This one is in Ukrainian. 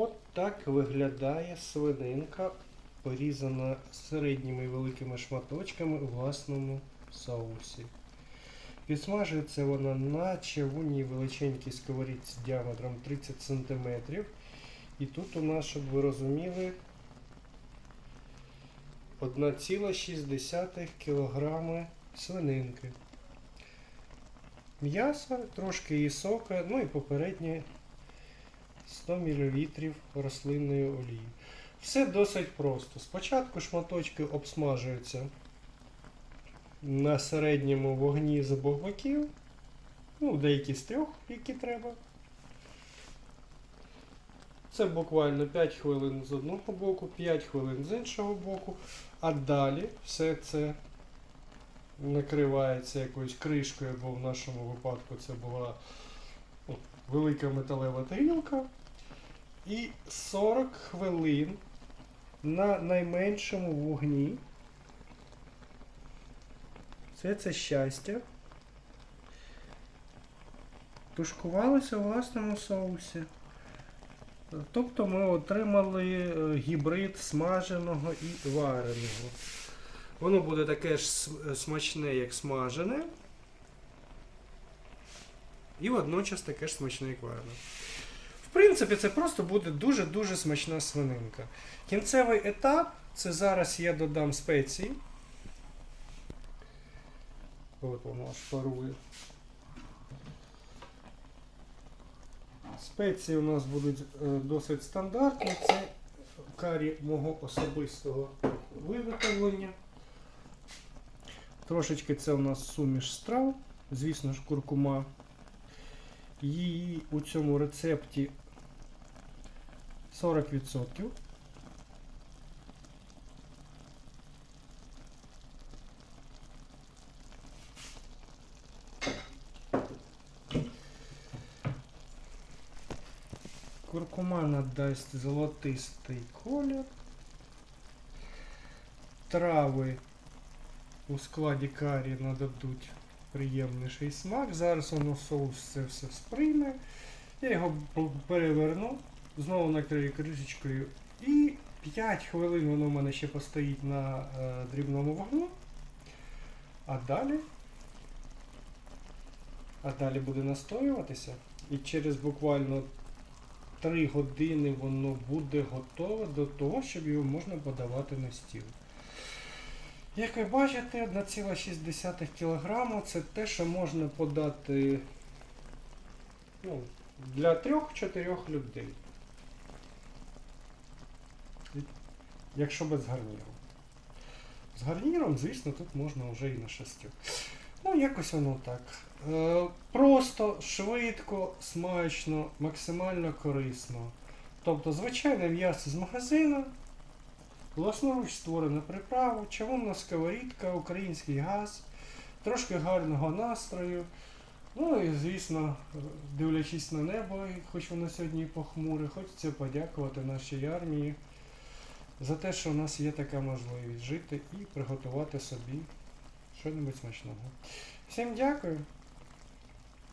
От так виглядає свининка, порізана середніми і великими шматочками у власному соусі. Підсмажується вона на чавунній величенькій сковорідці діаметром 30 см. І тут у нас, щоб ви розуміли, 1,6 кг свининки. М'ясо, трошки її сока, ну і попереднє 100 мл рослинної олії. Все досить просто. Спочатку шматочки обсмажуються на середньому вогні з обох боків. Ну, деякі з трьох, які треба. Це буквально 5 хвилин з одного боку, 5 хвилин з іншого боку. А далі все це накривається якоюсь кришкою, бо в нашому випадку це була велика металева тарілка. І 40 хвилин на найменшому вогні. Все це щастя. Тушкувалося у власному соусі. Тобто ми отримали е, гібрид смаженого і вареного. Воно буде таке ж смачне, як смажене. І водночас таке ж смачне, як варене. В принципі, це просто буде дуже-дуже смачна свининка. Кінцевий етап це зараз я додам спеції. От воно аж парує. Спеції у нас будуть е, досить стандартні. Це карі мого особистого виготовлення. Трошечки це у нас суміш страв, звісно ж, куркума. Її у цьому рецепті 40%. Куркума надасть золотистий колір. Трави у складі карі нададуть приємніший смак. Зараз воно соус це все сприйме. Я його переверну, знову накрию кришечкою. І 5 хвилин воно в мене ще постоїть на е, дрібному вогню. А далі. А далі буде настоюватися. І через буквально 3 години воно буде готове до того, щоб його можна подавати на стіл. Як ви бачите, 1,6 кг це те, що можна подати ну, для 3-4 людей. Якщо без гарніру. З гарніром, звісно, тут можна вже і на шестю. Ну, якось воно так. Е, просто, швидко, смачно, максимально корисно. Тобто, звичайне м'ясо з магазину, власноруч створена приправа, чавунна сковорідка, український газ, трошки гарного настрою. Ну і звісно, дивлячись на небо, хоч воно сьогодні похмуре, хочеться подякувати нашій армії за те, що у нас є така можливість жити і приготувати собі щось смачного. Всім дякую.